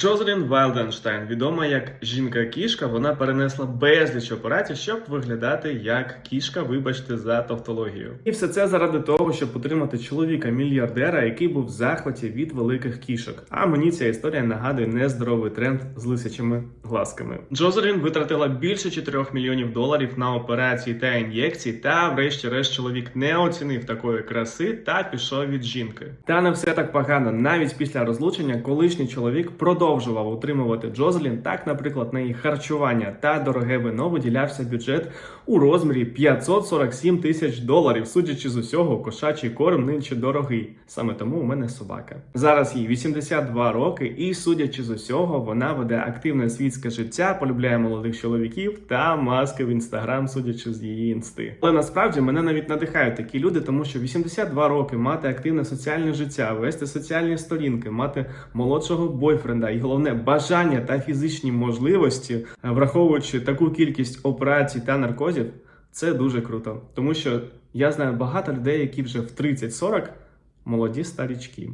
Джозелін Вайлденштайн, відома як жінка-кішка, вона перенесла безліч операцій, щоб виглядати як кішка, вибачте за тавтологію. І все це заради того, щоб отримати чоловіка-мільярдера, який був в захваті від великих кішок. А мені ця історія нагадує нездоровий тренд з лисячими глазками. Джозелін витратила більше 4 мільйонів доларів на операції та ін'єкції, та врешті-решт чоловік не оцінив такої краси та пішов від жінки. Та не все так погано. Навіть після розлучення колишній чоловік продовжував утримувати Джозелін. Так, наприклад, на її харчування та дороге вино виділявся бюджет у розмірі 547 тисяч доларів. Судячи з усього, кошачий корм нинче дорогий. Саме тому у мене собака. Зараз їй 82 роки, і судячи з усього, вона веде активне світське життя, полюбляє молодих чоловіків та маски в інстаграм, судячи з її інсти. Але насправді мене навіть надихають такі люди, тому що 82 роки мати активне соціальне життя, вести соціальні сторінки, мати молодшого бойфренда головне бажання та фізичні можливості, е, враховуючи таку кількість операцій та наркозів, це дуже круто. Тому що я знаю багато людей, які вже в 30-40 молоді старічки.